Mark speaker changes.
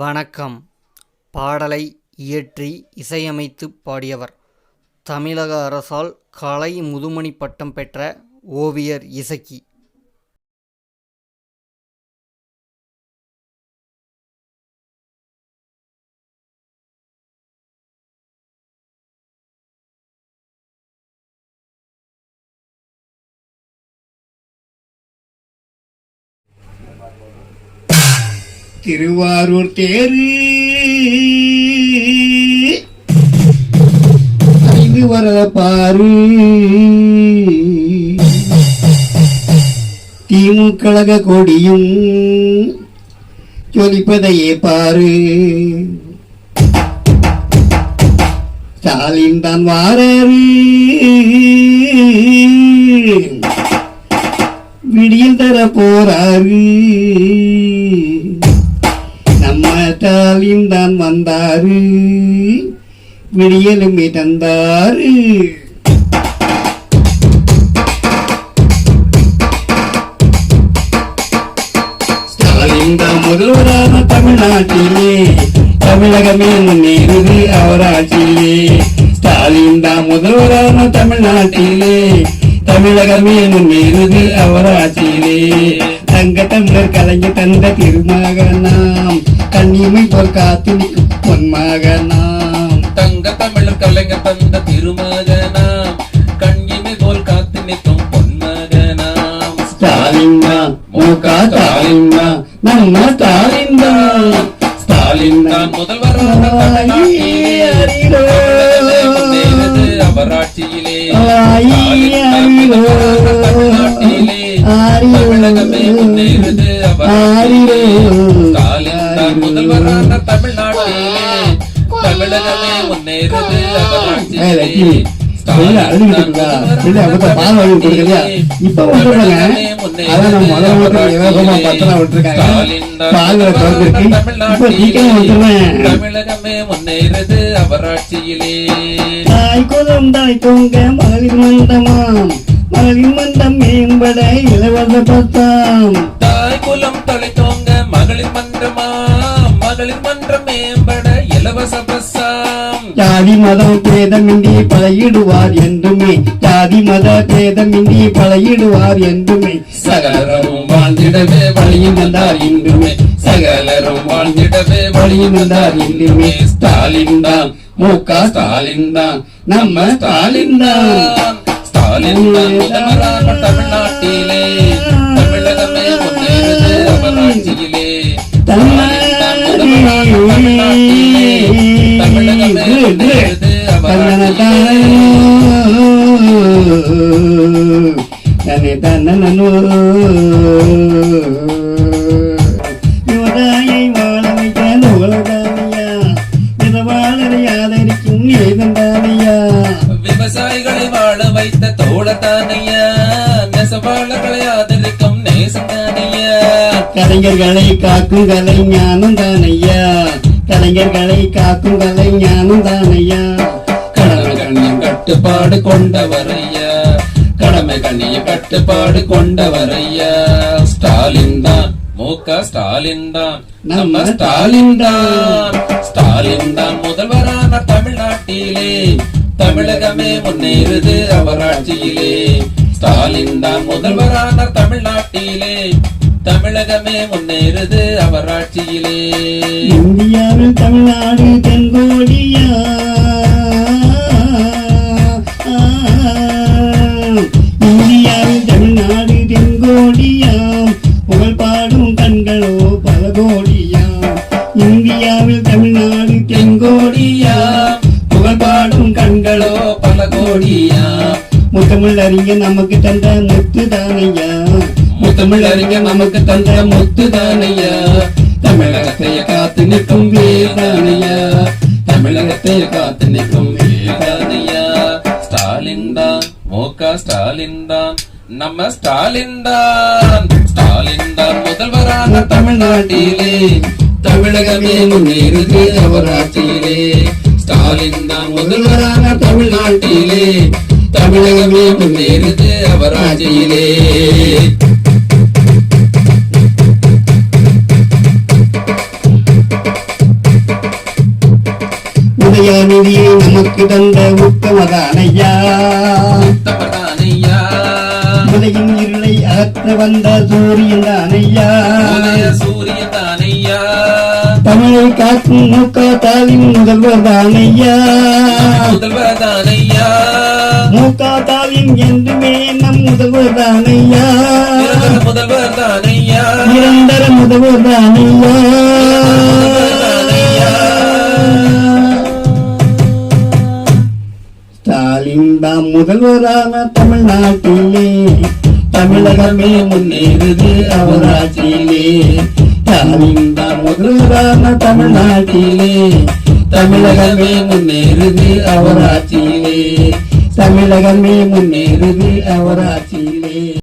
Speaker 1: வணக்கம். பாடலை இயற்றி இசையமைத்து பாடியவர் தமிழக அரசால் கலை முதுமணி பட்டம் பெற்ற ஓவியர் இசக்கி.
Speaker 2: திருவாரூர் தேரு. ஐந்து வரத பாரு திமுக கொடியும் ஜொலிப்பதையே பாரு. ஸ்டாலின் தான் வாராரு. விடியல் தர போறாரு. நம்ம தான் வந்தாரு. விடியலுமே தந்தாரு ஸ்டாலின் முதல்வரான தமிழ்நாட்டிலே. தமிழகமே முன்னேறுது அவராட்சியிலே. ஸ்டாலின் தான் முதல்வரான தமிழ்நாட்டிலே. தமிழகமே முன்னேறுது அவராட்சியிலே. தங்க தமிழர் கலைஞர் தந்த திருமகனாம். கண்ணிமை போல் காத்து நிற்கும் பொன்மகனாம்
Speaker 3: தங்க தமிழர் கலைஞர் தந்த திருமகனாம். கண்ணிமை போல் காத்து நிற்கும் பொன்மகனாம்
Speaker 2: ஸ்டாலின் தான் முக ஸ்டாலின் தான் நம்ம ஸ்டாலின் தான். ஸ்டாலின்
Speaker 3: தான்
Speaker 2: தான்
Speaker 3: முதல்வரான தமிழ்நாட்டிலே தமிழகமே முன்னேறுது. அவர் ஆட்சியிலே ஸ்டாலின் தான் முதல்வரான தமிழ்நாட்டிலே தமிழகமே முன்னேறுது அவர் ஆட்சியிலே ஸ்டாலின் தான் முதல்வரான தமிழ்நாட்டிலே தமிழகமே முன்னேறுது அவர் ஆட்சியிலே
Speaker 2: பிள்ளை அழுதுகிட்டு இருக்கா? பிள்ளை அப்ப பால் வாங்கி கொடுக்கலையா இப்ப விட்டுருங்க அதான் நம்ம முதல் மட்டும் இலவசமா பத்திரம் விட்டுருக்காங்க. பால் திறந்துருக்கு இப்ப சீக்கிரம் விட்டுருவேன்
Speaker 3: தமிழகமே முன்னேறுது அவர் ஆட்சியிலே
Speaker 2: தாய் குலம் தாய் தொங்க மகளிர் மந்தமாம் மகளிர் மந்தம் மேம்பட இலவச பத்தாம்.
Speaker 3: தாய் குலம் தொலைத்தோங்க மகளிர் மன்றமா மன்றம் மேம்பட இலவச பஸ்ஸாம்
Speaker 2: ஜாதி மதம் பேதமின்றி பழகிடுவார் என்றுமே. ஜாதி மத பேதமின்றி பழகிடுவார் என்றுமே.
Speaker 3: சகலரும் வாழ்ந்திடவே வழியும் வந்தார் இன்றுமே சகலரும் வாழ்ந்திடவே வழியும் வந்தார் இன்றுமே ஸ்டாலின் தான் முக ஸ்டாலின் தான் நம்ம ஸ்டாலின் தான். ஸ்டாலின் தான் தமிழகமே முன்னேறுது அவர்
Speaker 2: வாழ வைக்க உலகானியா மிதவாளரை ஆதரிக்கும் ஏதந்தானியா
Speaker 3: விவசாயிகளை வாழ வைத்த தோழத்தானையா? நெசவாளர்களை ஆதரிக்கும் நேசந்தானையா
Speaker 2: கலைஞர்களை காக்கும் கலை ஞானம் தானையா கலைஞர்களை காக்கும் கலை ஞானம் தானையா?
Speaker 3: கடமை கண்ணிய கட்டுப்பாடு கொண்டவரையா? கடமை கண்ணிய கட்டுப்பாடு கொண்டவரையா? ஸ்டாலின் தான் முக ஸ்டாலின் தான் நம்ம ஸ்டாலின் தான். ஸ்டாலின் தான். முதல்வரான தமிழ்நாட்டிலே. தமிழகமே முன்னேறுது அவர் ஆட்சியிலே. ஸ்டாலின் தான் முதல்வரான தமிழ்நாட்டிலே. தமிழகமே முன்னேறுது அவர் ஆட்சியிலே.
Speaker 2: இந்தியாவில் தமிழ்நாடு தென்கோடியா இந்தியாவில் தமிழ்நாடு தென்கோடியா புகழ் பாடும் கண்களோ பல கோடியா இந்தியாவில் தமிழ்நாடு தென்கோடியா புகழ் பாடும் கண்களோ
Speaker 3: பல கோடியா
Speaker 2: முத்தமிழ் அறிஞர் நமக்கு தந்த முத்து தானையா
Speaker 3: முத்தமிழ் அறிஞர் நமக்கு தந்த முத்து தானையா தமிழகத்தை காத்து நிற்கும் வேதானையா தமிழகத்தை காத்து நிற்கும் வேதானையா ஸ்டாலின் தான் மோகா ஸ்டாலின் தான் நம்ம ஸ்டாலின் தான். ஸ்டாலின் தான் முதல்வரான தமிழ்நாட்டிலே. தமிழகமே முன்னேறுது அவர் ஆட்சியிலே ஸ்டாலின் தான் முதல்வரான தமிழ்நாட்டிலே. தமிழகமே முன்னேறுது அவர் ஆட்சியிலே
Speaker 2: உதயாநிதியை நமக்கு தந்த உத்தமதானையா உலகின் இருளை அகற்ற வந்த சூரியன் தானையா
Speaker 3: சூரியன் தானையா
Speaker 2: தமிழை காக்கும் மூக்கா தாவின் முதல்வர் தானையா
Speaker 3: முதல்வர் தானையா
Speaker 2: மூக்கா தாவின் என்றுமே நம் முதல்வர் தானையா
Speaker 3: முதல்வர் தானையா
Speaker 2: நிரந்தர முதல்வர் தானையா முதல்வரான தமிழ்நாட்டிலே. தமிழகமே முன்னேறுது அவர் ஆட்சியிலே தான் முதல்வரான தமிழ்நாட்டிலே. தமிழகமே முன்னேறுது அவர் ஆட்சியிலே தமிழகமே முன்னேறுது அவர் ஆட்சியிலே